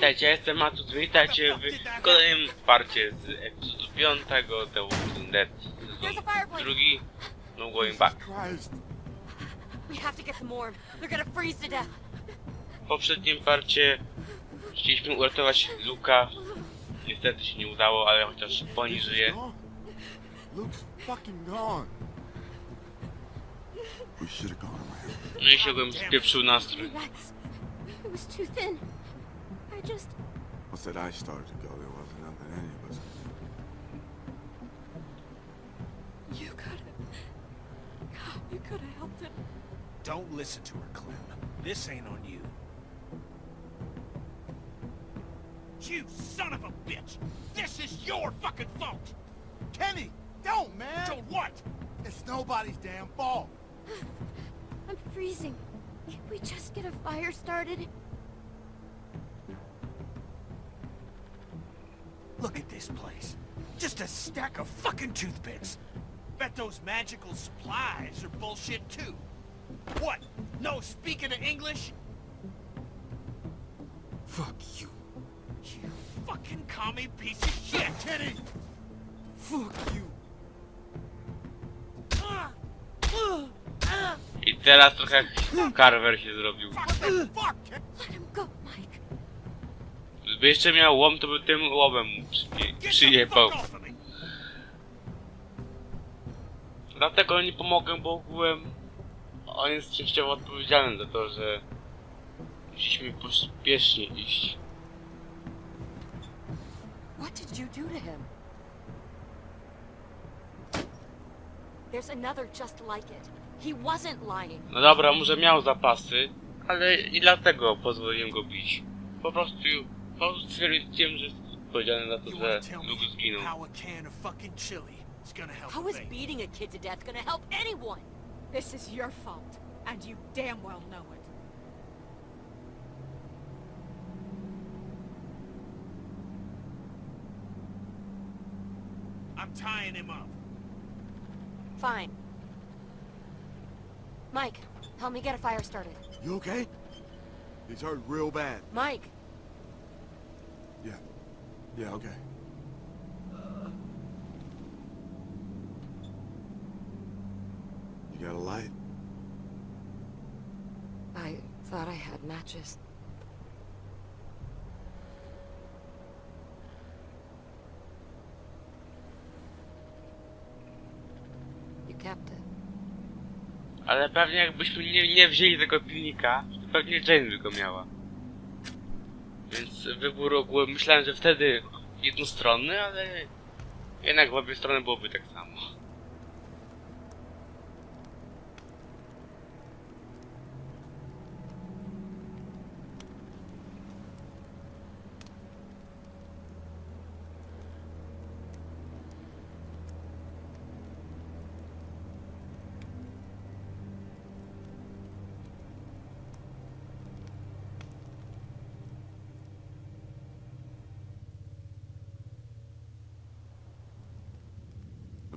Witajcie, ja jestem Matus, witajcie w kolejnym parcie z epizodu 5 The Walking Dead sezon drugi No Going Back. W poprzednim parcie chcieliśmy uratować Luka. Niestety się nie udało, ale chociaż Bonnie żyje. No i się ogółem spieprzył nastrój. Max, it was too thin. I just. Once that I started to go, there wasn't nothing any of us. You could have. You could have helped him. Don't listen to her, Clem. This ain't on you. You son of a bitch! This is your fucking fault! Kenny, don't, man! Don't what? It's nobody's damn fault. I'm freezing. Can we just get a fire started? Look at this place. Just a stack of fucking toothpicks. Bet those magical supplies are bullshit too. What? No speaking of English? Fuck you. You fucking commie piece of shit! Kenny! Fuck you. I teraz trochę jak Carver się zrobił. What the fuck, Gdyby jeszcze miał łom, to by tym łomem mu przyjebał. Dlatego nie pomogę, bo ogółem on jest częściowo odpowiedzialny za to, że musieliśmy pospiesznie iść. What did you do to him? There's another just like it. He wasn't lying. No dobra, może miał zapasy, ale nie dlatego pozwoliłem go bić. Po prostu, po prostu stwierdziłem, że jest odpowiedzialny za to, You że wanna tell Luke me zginął. how a can of fucking chili is gonna help How a beating a kid to death gonna help anyone? This is your fault, and you damn well know it. I'm tying him up. Fine. Mike, help me get a fire started. You okay? He's hurt real bad. Mike, Yeah. Yeah, okay. You got a light? I thought I had matches. You kept it. Ale pewnie jakbyśmy nie, nie wzięli tego pilnika, to pewnie Jane by go miała. Wybór ogółem, myślałem, że wtedy jednostronny, ale jednak w obie strony byłoby tak samo.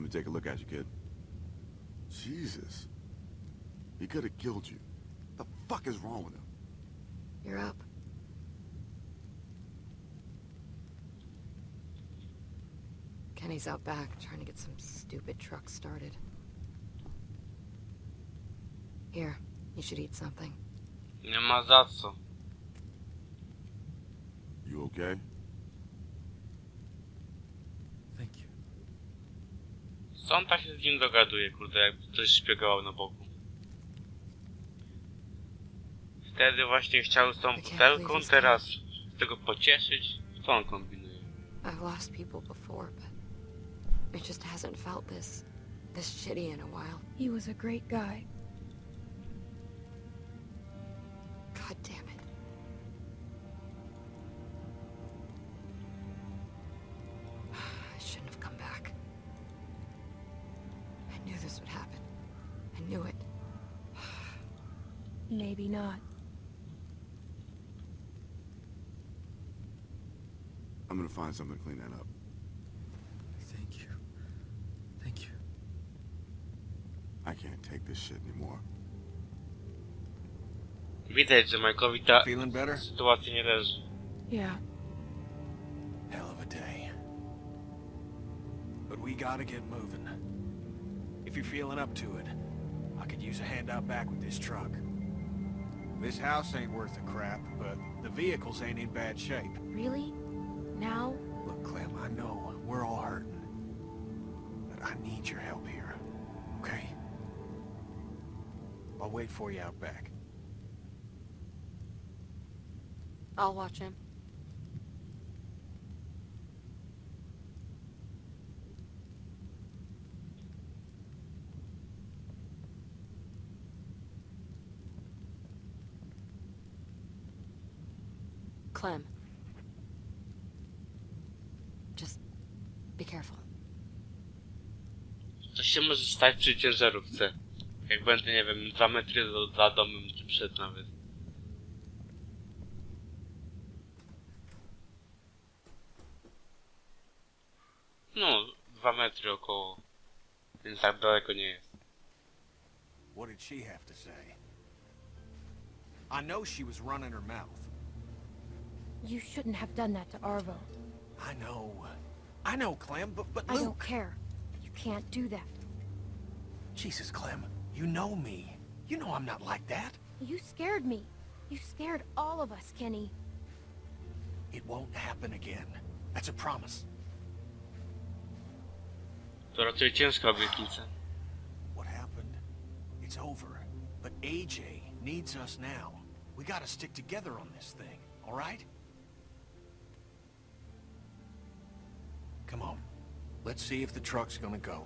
Let me take a look at you, kid. Jesus. He could have killed you. The fuck is wrong with him? You're up. Kenny's out back trying to get some stupid truck started. Here, you should eat something. Nie ma za co. You okay? Sonta się z nim dogaduje, kurde, jakby coś szpiegował na boku. Wtedy właśnie chciał z tą butelką, teraz z tego pocieszyć. Co on kombinuje? I've lost people before, but it just hasn't felt this this shitty in a while. He was a great guy. Maybe not. I'm gonna find something to clean that up. Thank you. Thank you. I can't take this shit anymore. Widać, że Mike'owi ta Feeling better? sytuacja nie leży. Yeah. Hell of a day. But we gotta get moving. If you're feeling up to it, I could use a hand out back with this truck. This house ain't worth a crap, but the vehicles ain't in bad shape. Really? Now? Look, Clem, I know we're all hurting. But I need your help here, okay? I'll wait for you out back. I'll watch him. Clem. Just be careful. To się może stać przy ciężarówce. Jak będę, nie wiem, dwa metry za domem, czy przed nawet. No, dwa metry około. Więc tak daleko nie jest. What did she have to say? I know she was running her mouth. You shouldn't have done that to Arvo. I know. I know, Clem, but, but I don't care. You can't do that. Jesus, Clem, you know me. You know I'm not like that. You scared me. You scared all of us, Kenny. It won't happen again. That's a promise. To raczej ciężka obietnica. What happened? It's over. But AJ needs us now. We gotta stick together on this thing, all Come on. Let's see if the truck's gonna go.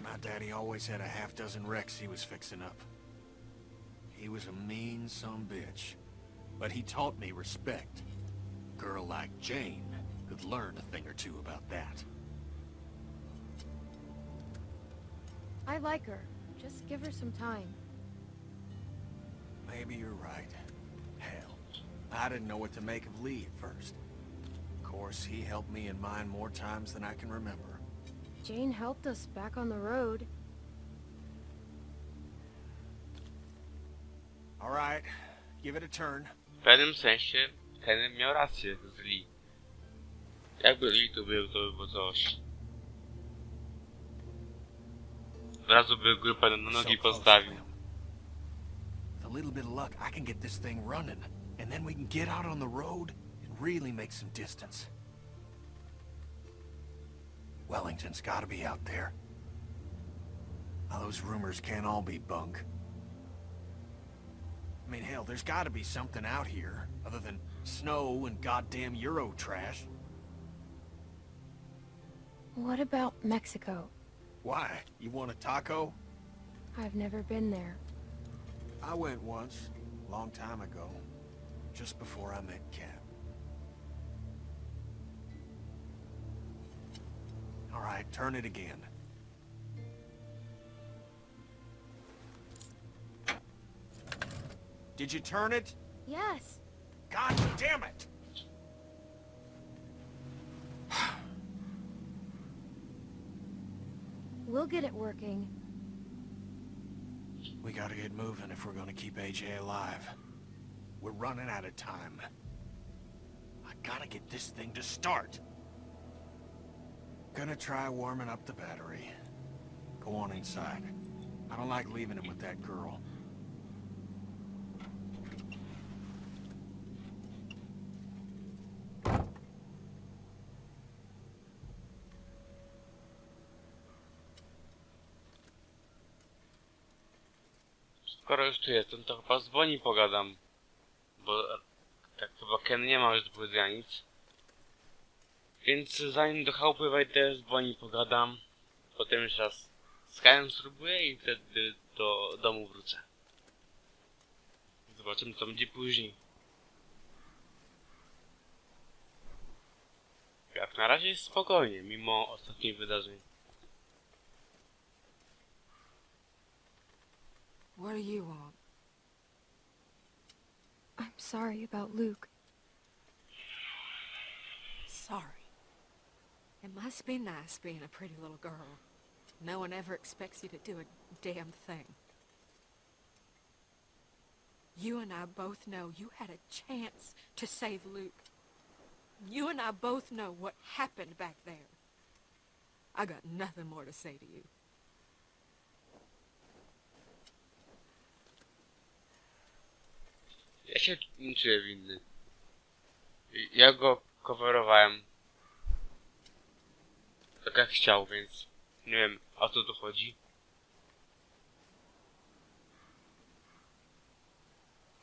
My daddy always had a half dozen wrecks he was fixing up. He was a mean some bitch. But he taught me respect. A girl like Jane could learn a thing or two about that. I like her. Just give her some time. Maybe you're right. Hell, I didn't know what to make of Lee at first. Of course, he helped me and mine more times than I can remember. Jane helped us back on the road. All right, give it a turn. W pewnym sensie Kenny miał rację z Lee. Jakby Lee tu był, to by było coś. Od razu by grupę na nogi close, postawił. A little bit of luck, I can get this thing running, and then we can get out on the road and really make some distance. Wellington's gotta be out there. Now, those rumors can't all be bunk. I mean, hell, there's gotta be something out here, other than snow and goddamn Euro trash. What about Mexico? Why? You want a taco? I've never been there. I went once, a long time ago, just before I met Kat. All right, turn it again. Did you turn it? Yes. God damn it! We'll get it working. We gotta get moving if we're gonna keep AJ alive. We're running out of time. I gotta get this thing to start. Gonna try warming up the battery. Go on inside. I don't like leaving him with that girl. Skoro już tu jestem, to chyba z Bonnie pogadam. Bo tak chyba Ken nie ma już do powiedzenia nic. Więc zanim do chałupy wejdę, z Bonnie pogadam. Potem jeszcze raz z Kajem spróbuję i wtedy do domu wrócę. Zobaczymy co będzie później. Jak na razie jest spokojnie, mimo ostatnich wydarzeń. What do you want? I'm sorry about Luke. Sorry. It must be nice being a pretty little girl. No one ever expects you to do a damn thing. You and I both know you had a chance to save Luke. You and I both know what happened back there. I got nothing more to say to you. Ja się nie czuję winny. Ja go coverowałem. Tak jak chciał, więc nie wiem o co tu chodzi.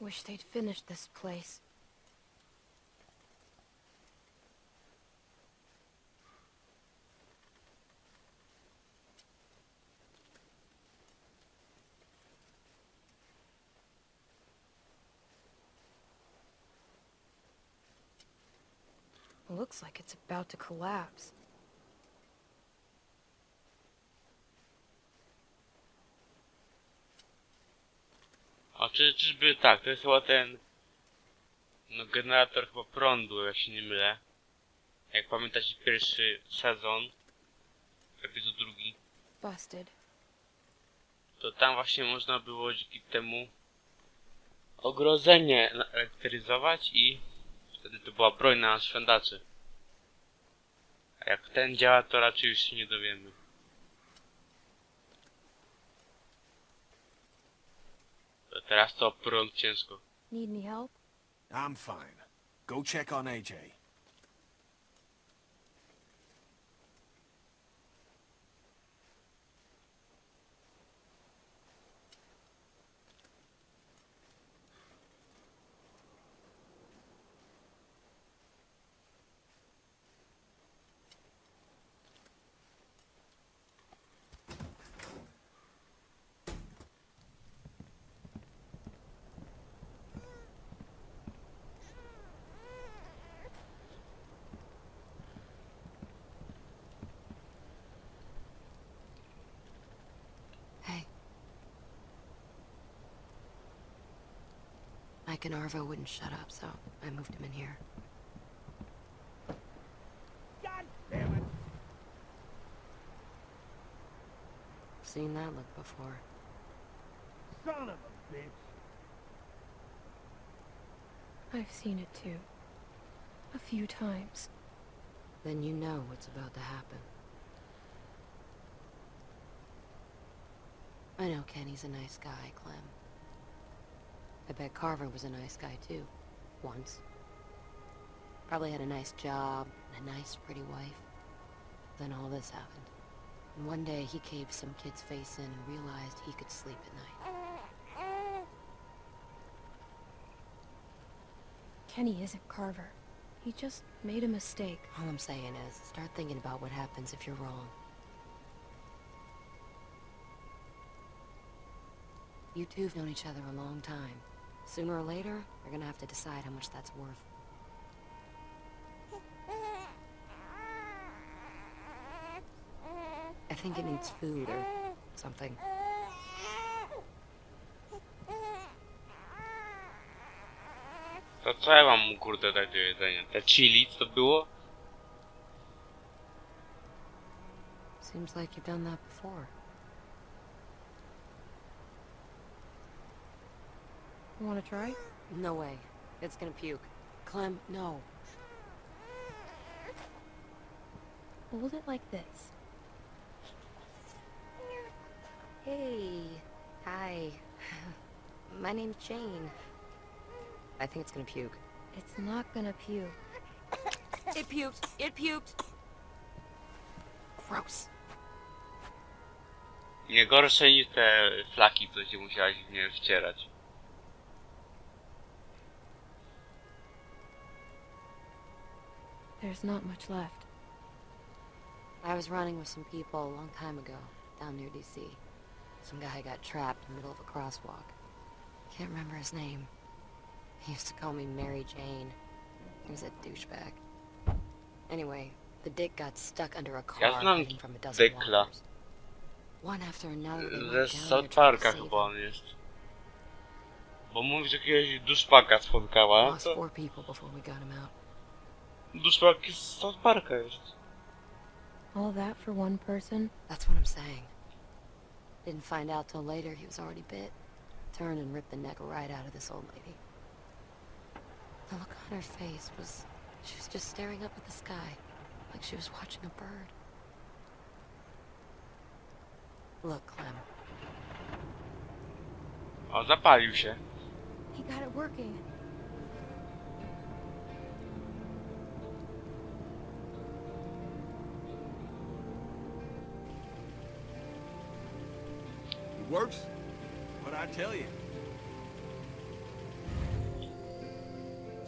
Wish they'd finished this place. Looks like it's about to collapse. A czy, czyżby tak, to jest chyba ten no, generator chyba prądu, jak się nie mylę. Jak pamiętacie pierwszy sezon, epizod drugi, Busted. to tam właśnie można było dzięki temu ogrodzenie elektryzować i wtedy to była broń na szwendaczy. A jak ten działa, to raczej już się nie dowiemy. To teraz to prąd ciężko. Need any help? I'm fine. Go check on AJ. Mike and Arvo wouldn't shut up, so I moved him in here. God damn it. Seen that look before. Son of a bitch. I've seen it too. A few times. Then you know what's about to happen. I know Kenny's a nice guy, Clem. I bet Carver was a nice guy too. Once. Probably had a nice job and a nice, pretty wife. Then all this happened. And one day he caved some kid's face in and realized he could sleep at night. Kenny isn't Carver. He just made a mistake. All I'm saying is, start thinking about what happens if you're wrong. You two have known each other a long time. Sooner or later, you're gonna have to decide how much that's worth. I think it needs food or something. To co ja mam mu kurde dać do jedzenia? Te chili, co to było? Seems like you've done that before. You wanna try? No way. It's gonna puke. Clem, no. Hold it like this. Hey. Hi. My name's Jane. I think it's gonna puke. It's not gonna puke. It puked! It puked! Gross. Nie gorsze niż te flaki, co się musiałaś w nie wcierać. There's not much left. I was running with some people a long time ago, down near DC. Some guy got trapped in the middle of a crosswalk. Can't remember his name. He used to call me Mary Jane. He was a douchebag. Anyway, the dick got stuck under a car znam hiding from a dozen Dickla. walkers. One after another, they Ze went down there South trying to Parka save chyba him. on jest. Bo mówi, że jakiegoś duszpaka spotkała. No Lost four people before we got him out. Duszpak z South Parka jest. All that for one person? That's what I'm saying. Didn't find out till later he was already bit. Turned and ripped the neck right out of this old lady. The look on her face was... She was just staring up at the sky, like she was watching a bird. Look, Clem. O, zapalił się. He got it working. It works? What I tell you?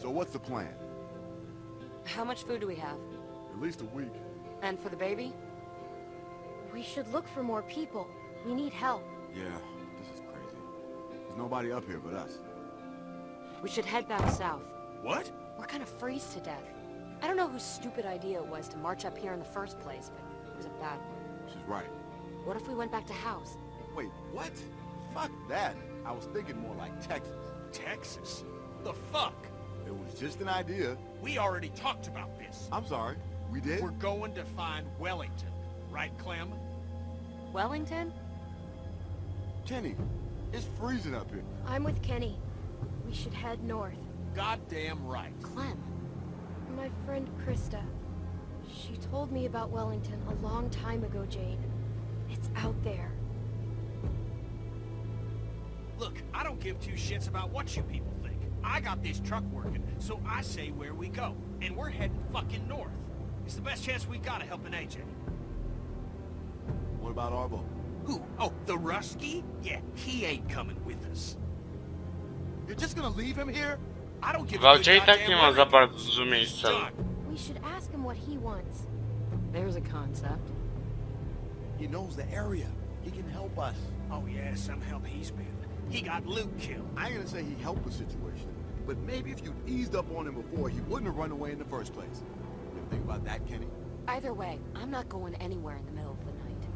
So what's the plan? How much food do we have? At least a week. And for the baby? We should look for more people. We need help. Yeah, this is crazy. There's nobody up here but us. We should head back south. What? We're gonna freeze to death. I don't know whose stupid idea it was to march up here in the first place, but it was a bad one. She's right. What if we went back to house? Wait, what? Fuck that. I was thinking more like Texas. Texas? The fuck? It was just an idea. We already talked about this. I'm sorry. We did? We're going to find Wellington. Right, Clem? Wellington? Kenny, it's freezing up here. I'm with Kenny. We should head north. Goddamn right. Clem. My friend Krista. She told me about Wellington a long time ago, Jane. It's out there. Don't give two shits about what you people think. I got this truck working, so I say where we go. And we're heading fucking north. It's the best chance we got of helping AJ. What about Arbo? Who? Oh, the Rusky? Yeah, he ain't coming with us. You're just gonna leave him here? I don't give W a good aucie i tak goddamn nie ma za bardzo miejsca. We should ask him what he wants. There's a concept. He knows the area. He can help us. Oh yeah, some help he's been. He got Luke killed. I ain't gonna say he helped the situation, but maybe if you'd eased up on him before, he wouldn't have run away in the first place. You think about that, Kenny? Either way, I'm not going anywhere in the middle of the night.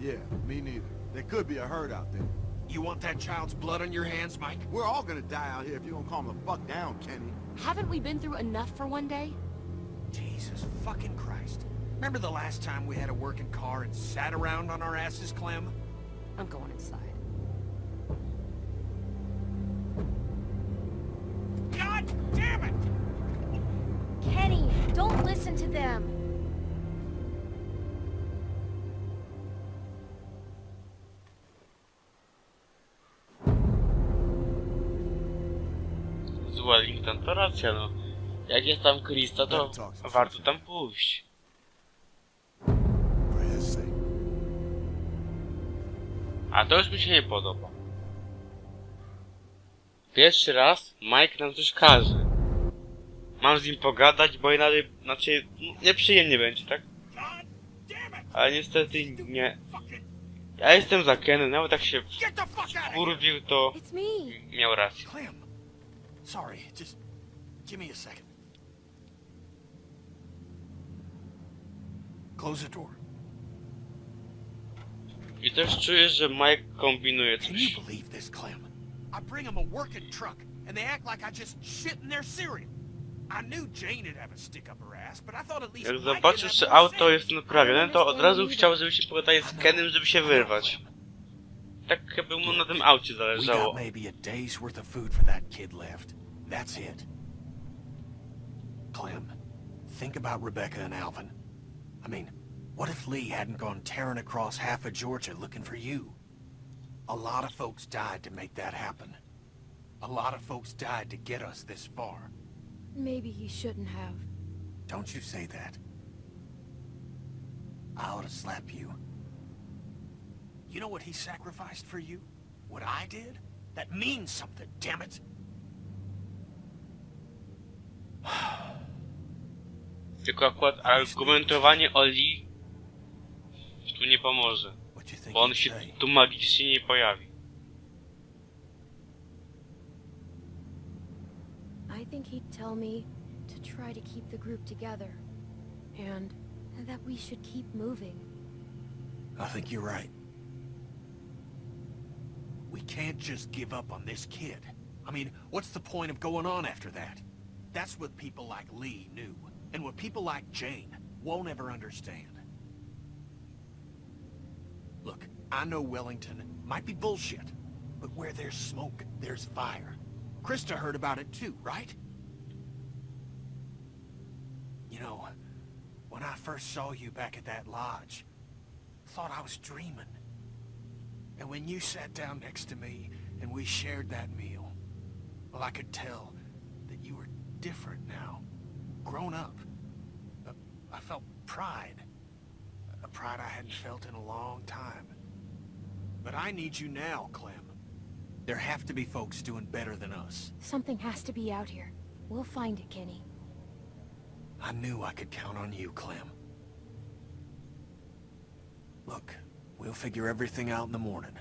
Yeah, me neither. There could be a herd out there. You want that child's blood on your hands, Mike? We're all gonna die out here if you don't calm the fuck down, Kenny. Haven't we been through enough for one day? Jesus fucking Christ. Remember the last time we had a working car and sat around on our asses, Clem? I'm going inside. Listen to them. Z Wellington to racja, no. Jak jest tam Krista, to warto tam pójść. A to już mi się nie podoba. Pierwszy raz Mike nam coś każe. Mam z nim pogadać, bo inaczej, znaczy, nieprzyjemnie będzie, tak? Ale niestety nie. Ja jestem za Kenem, nawet tak się kurwił, to miał rację. Sorry, just give me a second. Close the door. I też czuję, że Mike kombinuje Can you coś. believe this, Clem? I bring them a working truck, and they act like I just shit in their cereal. I knew Jane'd have a stick up her ass, but I thought at least Jak Mike zobaczysz, would że have more auto jest naprawione, to od razu chciał, żebyśmy pogadali z Kenem, żeby się wyrwać. Tak chyba mu na tym aucie We zależało. got maybe a day's worth of food for that kid left. That's it. Clem, think about Rebecca and Alvin. I mean, what if Lee hadn't gone tearing across half of Georgia looking for you? A lot of folks died to make that happen. A lot of folks died to get us this far. Maybe he shouldn't have. Don't you say that. I ought to slap you. You know what he sacrificed for you? What I did? That means something, damn it! Tylko akurat argumentowanie o Lee tu nie pomoże. What you think Bo on się tu magicznie nie pojawi. I think he'd tell me to try to keep the group together. And that we should keep moving. I think you're right. We can't just give up on this kid. I mean, what's the point of going on after that? That's what people like Lee knew, and what people like Jane won't ever understand. Look, I know Wellington might be bullshit, but where there's smoke, there's fire. Krista heard about it too, right? You know, when I first saw you back at that lodge, I thought I was dreaming. And when you sat down next to me and we shared that meal, well, I could tell that you were different now, grown up. Uh, I felt pride, a pride I hadn't felt in a long time. But I need you now, Clem. There have to be folks doing better than us. Something has to be out here. We'll find it, Kenny. I knew I could count on you, Clem. Look, we'll figure everything out in the morning.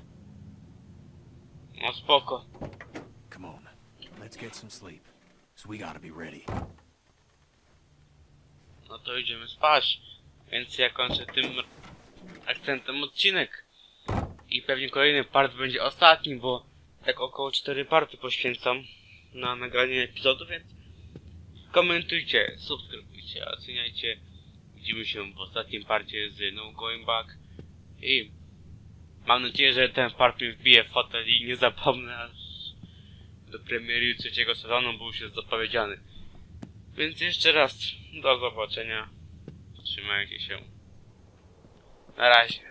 No spoko. Come on, let's get some sleep. So we gotta be ready. No to idziemy spać. Więc ja kończę tym akcentem odcinek. I pewnie kolejny part będzie ostatnim, bo tak około 4 party poświęcam na nagranie epizodu, więc komentujcie, subskrybujcie, oceniajcie. Widzimy się w ostatnim parcie z No Going Back. I mam nadzieję, że ten part mnie wbije w fotel i nie zapomnę aż do premiery trzeciego sezonu, już jest zapowiedziany. Więc jeszcze raz do zobaczenia. Trzymajcie się. Na razie.